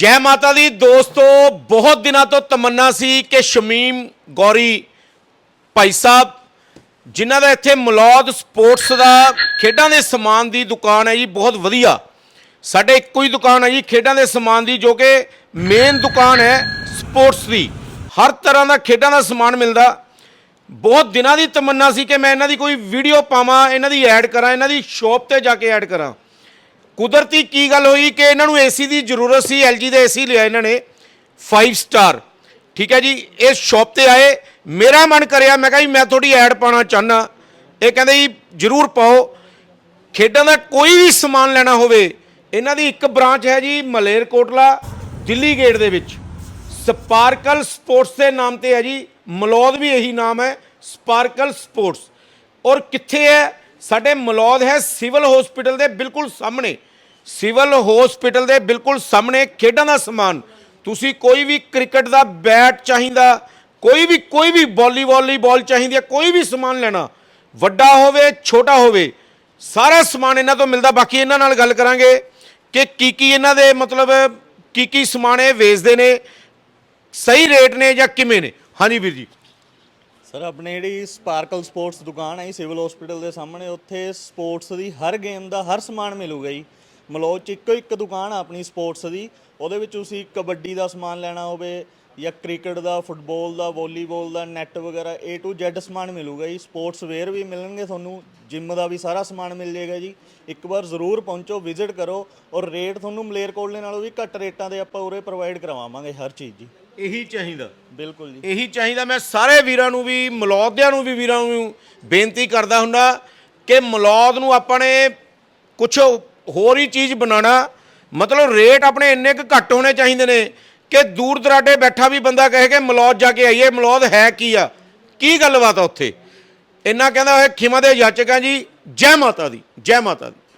ਜੈ ਮਾਤਾ ਦੀ ਦੋਸਤੋ, ਬਹੁਤ ਦਿਨਾਂ ਤੋਂ ਤਮੰਨਾ ਸੀ ਕਿ ਸ਼ਮੀਮ ਗੌਰੀ ਭਾਈ ਸਾਹਿਬ, ਜਿਨ੍ਹਾਂ ਦਾ ਇੱਥੇ ਮਲੌਦ ਸਪੋਰਟਸ ਦਾ ਖੇਡਾਂ ਦੇ ਸਮਾਨ ਦੀ ਦੁਕਾਨ ਹੈ ਜੀ, ਬਹੁਤ ਵਧੀਆ। ਸਾਡੇ ਇੱਕੋ ਹੀ ਦੁਕਾਨ ਹੈ ਜੀ, ਖੇਡਾਂ ਦੇ ਸਮਾਨ ਦੀ, ਜੋ ਕਿ ਮੇਨ ਦੁਕਾਨ ਹੈ ਸਪੋਰਟਸ ਦੀ। ਹਰ ਤਰ੍ਹਾਂ ਦਾ ਖੇਡਾਂ ਦਾ ਸਮਾਨ ਮਿਲਦਾ। ਬਹੁਤ ਦਿਨਾਂ ਦੀ ਤਮੰਨਾ ਸੀ ਕਿ ਮੈਂ ਇਹਨਾਂ ਦੀ ਕੋਈ ਵੀਡੀਓ ਪਾਵਾਂ, ਇਹਨਾਂ ਦੀ ਐਡ ਕਰਾਂ, ਇਹਨਾਂ ਦੀ ਸ਼ਾਪ ਤੇ ਜਾ ਕੇ ਐਡ ਕਰਾਂ। ਕੁਦਰਤੀ ਕੀ ਗੱਲ ਹੋਈ ਕਿ ਇਹਨਾਂ ਨੂੰ ਏਸੀ ਦੀ ਜ਼ਰੂਰਤ ਸੀ, LG ਦੇ ਏਸੀ ਲਿਆ ਇਹਨਾਂ ਨੇ 5 ਸਟਾਰ ਠੀਕ ਹੈ ਜੀ, ਇਹ ਸ਼ਾਪ ਤੇ ਆਏ, ਮੇਰਾ ਮਨ ਕਰਿਆ, ਮੈਂ ਕਿਹਾ ਜੀ, ਮੈਂ ਤੁਹਾਡੀ ਐਡ ਪਾਉਣਾ ਚਾਹਨਾ। ਇਹ ਕਹਿੰਦੇ ਜੀ, ਜ਼ਰੂਰ ਪਾਓ। ਖੇਡਾਂ ਦਾ ਕੋਈ ਵੀ ਸਮਾਨ ਲੈਣਾ ਹੋਵੇ, ਇਹਨਾਂ ਦੀ ਇੱਕ ਬ੍ਰਾਂਚ ਹੈ ਜੀ ਮਲੇਰਕੋਟਲਾ ਦਿੱਲੀ ਗੇਟ ਦੇ ਵਿੱਚ। ਸਪਾਰਕਲ ਸਪੋਰਟਸ ਦੇ ਨਾਮ ਤੇ ਹੈ ਜੀ, ਮਲੌਦ ਵੀ ਇਹੀ ਨਾਮ ਹੈ, ਸਪਾਰਕਲ ਸਪੋਰਟਸ। ਔਰ ਕਿੱਥੇ ਹੈ? ਸਾਡੇ ਮਲੌਦ ਹੈ ਸਿਵਲ ਹਸਪੀਟਲ ਦੇ ਬਿਲਕੁਲ ਸਾਹਮਣੇ। ਸਿਵਲ ਹਸਪੀਟਲ ਦੇ ਬਿਲਕੁਲ ਸਾਹਮਣੇ ਖੇਡਾਂ ਦਾ ਸਮਾਨ। ਤੁਸੀਂ ਕੋਈ ਵੀ ਕ੍ਰਿਕਟ ਦਾ ਬੈਟ ਚਾਹੀਦਾ, ਕੋਈ ਵੀ ਕੋਈ ਵੀ ਵਾਲੀਬਾਲ ਲਈ ਚਾਹੀਦੀ ਹੈ, ਕੋਈ ਵੀ ਸਮਾਨ ਲੈਣਾ, ਵੱਡਾ ਹੋਵੇ, ਛੋਟਾ ਹੋਵੇ, ਸਾਰਾ ਸਮਾਨ ਇਹਨਾਂ ਤੋਂ ਮਿਲਦਾ। ਬਾਕੀ ਇਹਨਾਂ ਨਾਲ ਗੱਲ ਕਰਾਂਗੇ ਕਿ ਕੀ ਕੀ ਇਹਨਾਂ ਦੇ ਮਤਲਬ ਕੀ ਕੀ ਸਮਾਨ ਇਹ ਵੇਚਦੇ ਨੇ, ਸਹੀ ਰੇਟ ਨੇ ਜਾਂ ਕਿਵੇਂ ਨੇ। ਹਾਂਜੀ ਵੀਰ ਜੀ। ਸਰ, ਆਪਣੇ ਜਿਹੜੀ ਸਪਾਰਕਲ ਸਪੋਰਟਸ ਦੁਕਾਨ ਹੈ ਜੀ, ਸਿਵਲ ਹਸਪੀਟਲ ਦੇ ਸਾਹਮਣੇ, ਉੱਥੇ ਸਪੋਰਟਸ ਦੀ ਹਰ ਗੇਮ ਦਾ ਹਰ ਸਮਾਨ ਮਿਲੂਗਾ ਜੀ। ਮਲੌਦ ਚ ਇੱਕੋ ਇੱਕ ਦੁਕਾਨ ਆ ਆਪਣੀ ਸਪੋਰਟਸ ਦੀ ਉਹਦੇ ਵਿੱਚ ਤੁਸੀਂ ਕਬੱਡੀ ਦਾ ਸਮਾਨ ਲੈਣਾ ਹੋਵੇ ਜਾਂ ਕ੍ਰਿਕਟ ਦਾ ਫੁੱਟਬਾਲ ਦਾ ਵਾਲੀਬਾਲ ਦਾ ਨੈਟ ਵਗੈਰਾ A to Z ਸਮਾਨ ਮਿਲੂਗਾ ਜੀ ਸਪੋਰਟਸ ਵੇਅਰ ਵੀ ਮਿਲਣਗੇ ਤੁਹਾਨੂੰ ਜਿਮ ਦਾ ਵੀ ਸਾਰਾ ਸਮਾਨ ਮਿਲ ਜਾਏਗਾ ਜੀ। ਇੱਕ ਵਾਰ ਜ਼ਰੂਰ ਪਹੁੰਚੋ ਵਿਜ਼ਿਟ ਕਰੋ ਔਰ ਰੇਟ ਤੁਹਾਨੂੰ ਮਲੇਰਕੋਟਲੇ ਨਾਲੋਂ ਵੀ ਘੱਟ ਰੇਟਾਂ ਦੇ ਆਪਾਂ ਉਰੇ ਪ੍ਰੋਵਾਈਡ ਕਰਵਾਵਾਂਗੇ ਹਰ ਚੀਜ਼ ਜੀ ਇਹੀ ਚਾਹੀਦਾ। ਬਿਲਕੁਲ ਜੀ। ਇਹੀ ਚਾਹੀਦਾ ਮੈਂ ਸਾਰੇ ਵੀਰਾਂ ਨੂੰ ਵੀ ਮਲੌਦਿਆਂ ਨੂੰ ਵੀ ਵੀਰਾਂ ਨੂੰ ਬੇਨਤੀ ਕਰਦਾ ਹੁੰਦਾ ਕਿ ਮਲੌਦ ਨੂੰ ਆਪਾਂ ਨੇ ਕੁਝ ਹੋਰ ਹੀ ਚੀਜ਼ ਬਣਾਉਣਾ, ਮਤਲਬ ਰੇਟ ਆਪਣੇ ਇੰਨੇ ਕੁ ਘੱਟ ਹੋਣੇ ਚਾਹੀਦੇ ਨੇ ਕਿ ਦੂਰ ਦਰਾਡੇ ਬੈਠਾ ਵੀ ਬੰਦਾ ਕਹੇ ਕਿ ਮਲੌਦ ਜਾ ਕੇ ਆਈਏ, ਮਲੌਦ ਹੈ ਕੀ ਆ? ਕੀ ਗੱਲਬਾਤ ਆ ਉੱਥੇ? ਇੰਨਾ ਕਹਿੰਦਾ ਹੋਏ ਖਿਮਾ ਦੇ ਜਾਚਕਾਂ ਜੀ, ਜੈ ਮਾਤਾ ਦੀ, ਜੈ ਮਾਤਾ ਦੀ।